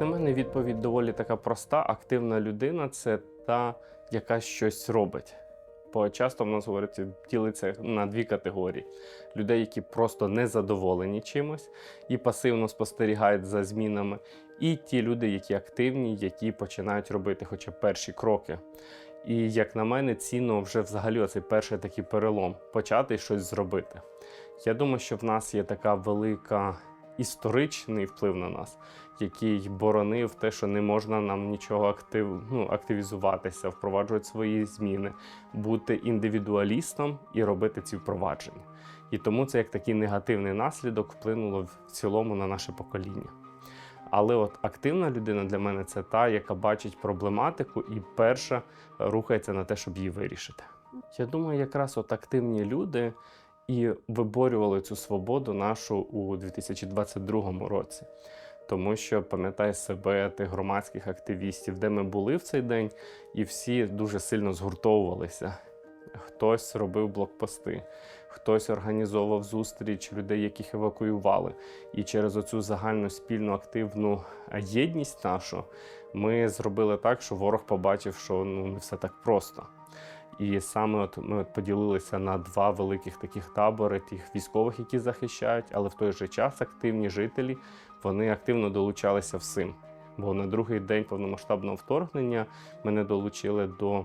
Як на мене, відповідь доволі така проста. Активна людина це та, яка щось робить. Бо часто в нас говориться, ділиться на дві категорії: людей, які просто не задоволені чимось і пасивно спостерігають за змінами, і ті люди, які активні, які починають робити хоча б перші кроки. І як на мене, цінно вже взагалі оцей перший такий перелом почати щось зробити. Я думаю, що в нас є така велика історичний вплив на нас, який боронив те, що не можна нам нічого актив, ну, активізуватися, впроваджувати свої зміни, бути індивідуалістом і робити ці впровадження. І тому це як такий негативний наслідок вплинуло в цілому на наше покоління. Але от активна людина для мене це та, яка бачить проблематику і перша рухається на те, щоб її вирішити. Я думаю, якраз от активні люди і виборювали цю свободу нашу у 2022 році. Тому що пам'ятаю себе тих громадських активістів, де ми були в цей день, і всі дуже сильно згуртовувалися. Хтось робив блокпости, хтось організовував зустріч людей, яких евакуювали. І через оцю загальну спільну активну єдність нашу ми зробили так, що ворог побачив, що ну не все так просто. І саме от ми поділилися на два великих таких табори, тих військових, які захищають, але в той же час активні жителі вони активно долучалися всім. Бо на другий день повномасштабного вторгнення мене долучили до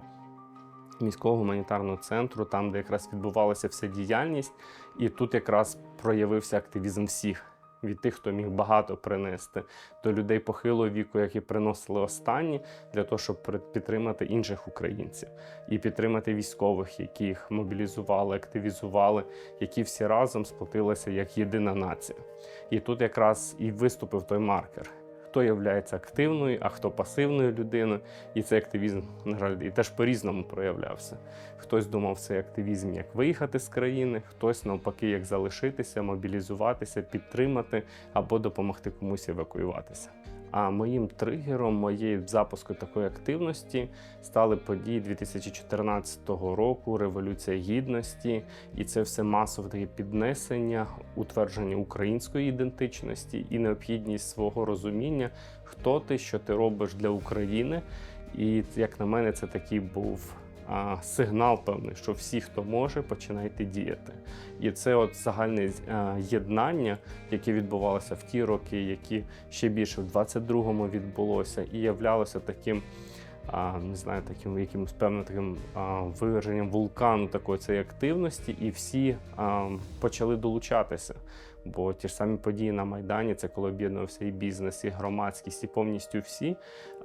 міського гуманітарного центру, там, де якраз відбувалася вся діяльність, і тут якраз проявився активізм всіх. Від тих, хто міг багато принести, до людей похилого віку, які приносили останні, для того, щоб підтримати інших українців і підтримати військових, яких мобілізували, активізували, які всі разом сплотилися як єдина нація. І тут якраз і виступив той маркер. Хто є активною, а хто пасивною людиною, і цей активізм на жаль, і теж по-різному проявлявся. Хтось думав цей активізм як виїхати з країни, хтось навпаки, як залишитися, мобілізуватися, підтримати або допомогти комусь евакуюватися. А моїм тригером моєї запуску такої активності стали події 2014 року, Революція Гідності, і це все масове таке піднесення, утвердження української ідентичності і необхідність свого розуміння, хто ти, що ти робиш для України. І як на мене, це такий був сигнал певний, що всі, хто може, починайте діяти. І це от загальне а, єднання, яке відбувалося в ті роки, які ще більше в 22-му відбулося, і являлося таким. А, не знаю, таким якимось певним таким а, вираженням вулкану такої цієї активності, і всі а, почали долучатися. Бо ті ж самі події на Майдані, це коли об'єднувався і бізнес, і громадськість, і повністю всі,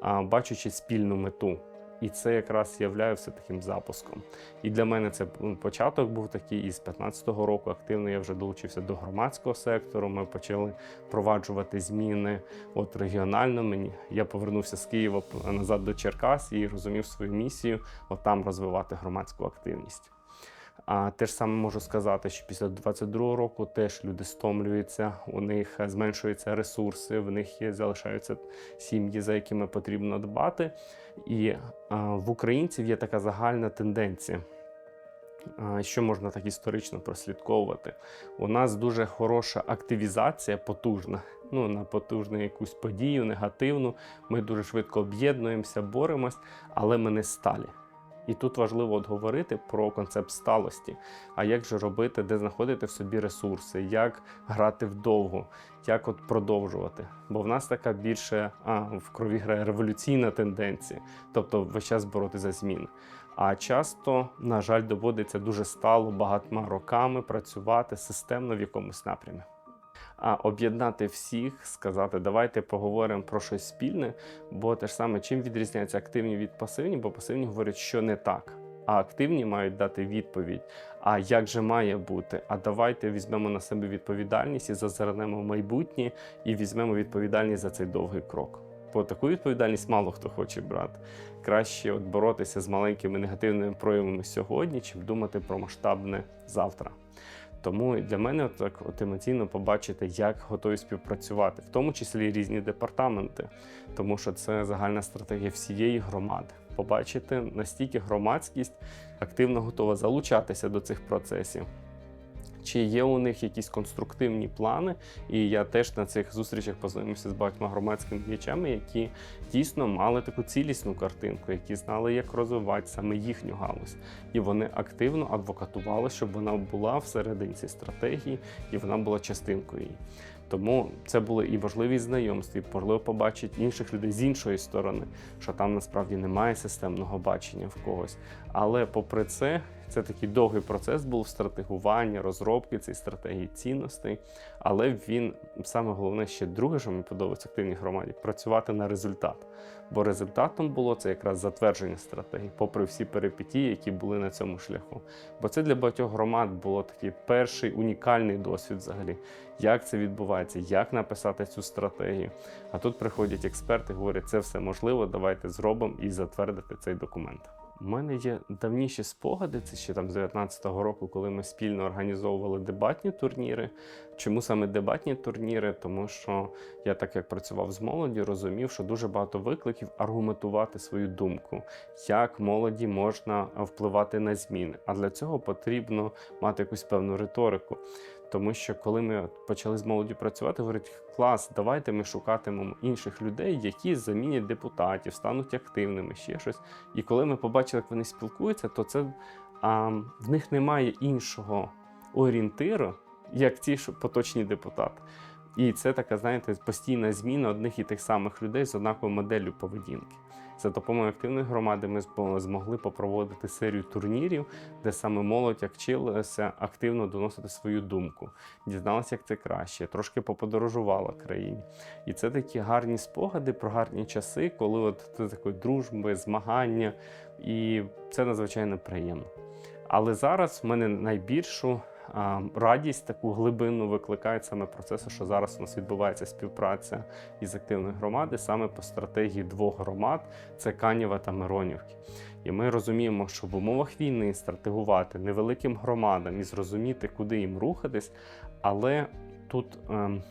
а, бачачи спільну мету. І це якраз є все таким запуском. І для мене це ну, початок був такий. І з 15-го року активно я вже долучився до громадського сектору. Ми почали впроваджувати зміни от регіонально. Мені я повернувся з Києва назад до Черкас і розумів свою місію от там розвивати громадську активність. А те ж саме можу сказати, що після 22-го року теж люди стомлюються, у них зменшуються ресурси, в них є, залишаються сім'ї, за якими потрібно дбати. І а, в українців є така загальна тенденція. Що можна так історично прослідковувати? У нас дуже хороша активізація, потужна. Ну, на потужну якусь подію, негативну. Ми дуже швидко об'єднуємося, боремось, але ми не сталі. І тут важливо от говорити про концепт сталості. А як же робити, де знаходити в собі ресурси, як грати вдовго, як от продовжувати? Бо в нас така більше а, в крові грає революційна тенденція, тобто весь час бороти за зміни. А часто, на жаль, доводиться дуже стало багатьма роками працювати системно в якомусь напрямі а об'єднати всіх, сказати, давайте поговоримо про щось спільне. Бо те ж саме, чим відрізняються активні від пасивні, бо пасивні говорять, що не так. А активні мають дати відповідь. А як же має бути? А давайте візьмемо на себе відповідальність і зазирнемо майбутнє і візьмемо відповідальність за цей довгий крок. Бо таку відповідальність мало хто хоче брати. Краще от боротися з маленькими негативними проявами сьогодні, чим думати про масштабне завтра. Тому для мене так от емоційно побачити, як готові співпрацювати, в тому числі різні департаменти, тому що це загальна стратегія всієї громади. Побачити настільки громадськість активно готова залучатися до цих процесів. Чи є у них якісь конструктивні плани. І я теж на цих зустрічах познайомився з багатьма громадськими діячами, які дійсно мали таку цілісну картинку, які знали, як розвивати саме їхню галузь. І вони активно адвокатували, щоб вона була всередині цієї стратегії і вона була частинкою її. Тому це були і важливі знайомства, і можливо побачити інших людей з іншої сторони, що там насправді немає системного бачення в когось. Але попри це, це такий довгий процес був стратегування, розробки цієї стратегії цінностей. Але він саме головне ще друге, що мені подобається активній громаді працювати на результат. Бо результатом було це якраз затвердження стратегії, попри всі перипетії, які були на цьому шляху. Бо це для багатьох громад було такий перший унікальний досвід взагалі, як це відбувається, як написати цю стратегію. А тут приходять експерти, говорять, це все можливо, давайте зробимо і затвердити цей документ. У мене є давніші спогади, це ще там з 19-го року, коли ми спільно організовували дебатні турніри. Чому саме дебатні турніри? Тому що я, так як працював з молоді, розумів, що дуже багато викликів аргументувати свою думку, як молоді можна впливати на зміни. А для цього потрібно мати якусь певну риторику. Тому що коли ми почали з молоді працювати, говорять, клас, давайте ми шукатимемо інших людей, які замінять депутатів, стануть активними, ще щось. І коли ми побачили, як вони спілкуються, то це а, в них немає іншого орієнтиру, як ті ж поточні депутати. І це така, знаєте, постійна зміна одних і тих самих людей з однаковою моделлю поведінки. За допомогою активної громади ми змогли попроводити серію турнірів, де саме молодь вчилася активно доносити свою думку, дізналася, як це краще, трошки поподорожувала країні. І це такі гарні спогади про гарні часи, коли от це такої дружби, змагання, і це надзвичайно приємно. Але зараз в мене найбільшу радість, таку глибину викликає саме процеси, що зараз у нас відбувається співпраця із активної громади саме по стратегії двох громад це Канєва та Миронівки. І ми розуміємо, що в умовах війни стратегувати невеликим громадам і зрозуміти, куди їм рухатись, але тут ем,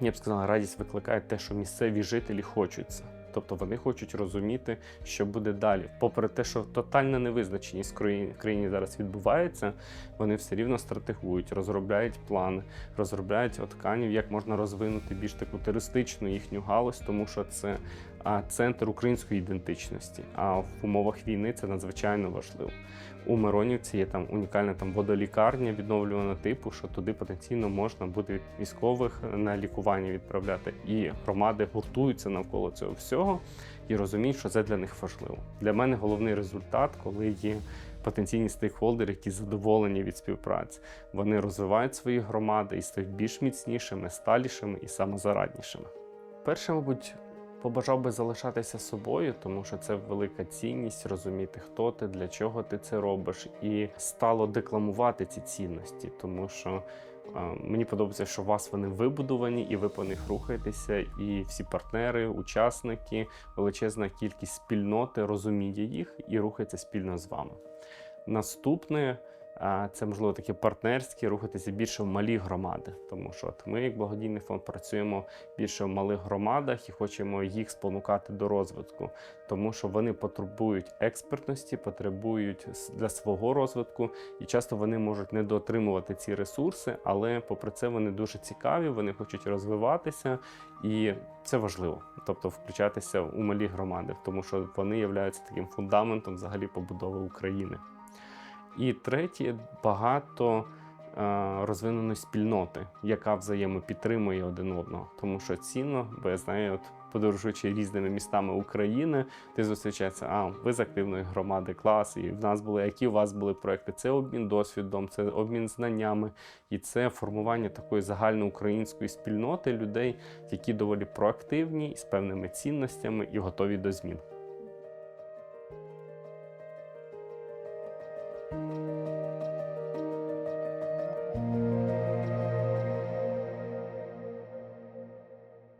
я б сказала, радість викликає те, що місцеві жителі хочуть це. Тобто вони хочуть розуміти, що буде далі. Попри те, що тотальна невизначеність в країні, зараз відбувається, вони все рівно стратегують, розробляють плани, розробляють тканів, як можна розвинути більш таку туристичну їхню галузь, тому що це центр української ідентичності. А в умовах війни це надзвичайно важливо. У Миронівці є там унікальна там водолікарня відновлюваного типу, що туди потенційно можна буде військових на лікування відправляти. І громади гуртуються навколо цього всього і розуміють, що це для них важливо. Для мене головний результат, коли є потенційні стейкхолдери, які задоволені від співпраці. Вони розвивають свої громади і стають більш міцнішими, сталішими і самозараднішими. Перше, мабуть, побажав би залишатися собою, тому що це велика цінність розуміти, хто ти, для чого ти це робиш, і стало декламувати ці цінності, тому що. е, Мені подобається, що у вас вони вибудовані, і ви по них рухаєтеся. І всі партнери, учасники, величезна кількість спільноти розуміє їх і рухається спільно з вами. Наступне це можливо таке партнерське, рухатися більше в малі громади, тому що от ми, як благодійний фонд, працюємо більше в малих громадах і хочемо їх спонукати до розвитку, тому що вони потребують експертності, потребують для свого розвитку, і часто вони можуть недоотримувати ці ресурси, але попри це вони дуже цікаві, вони хочуть розвиватися, і це важливо, тобто включатися у малі громади, тому що вони являються таким фундаментом взагалі побудови України. І третє багато е, розвиненої спільноти, яка взаємопідтримує один одного. Тому що цінно, бо я знаю, от подорожуючи різними містами України, ти зустрічаєшся, а ви з активної громади, клас, і в нас були, які у вас були проекти. Це обмін досвідом, це обмін знаннями, і це формування такої загальноукраїнської спільноти людей, які доволі проактивні з певними цінностями і готові до змін.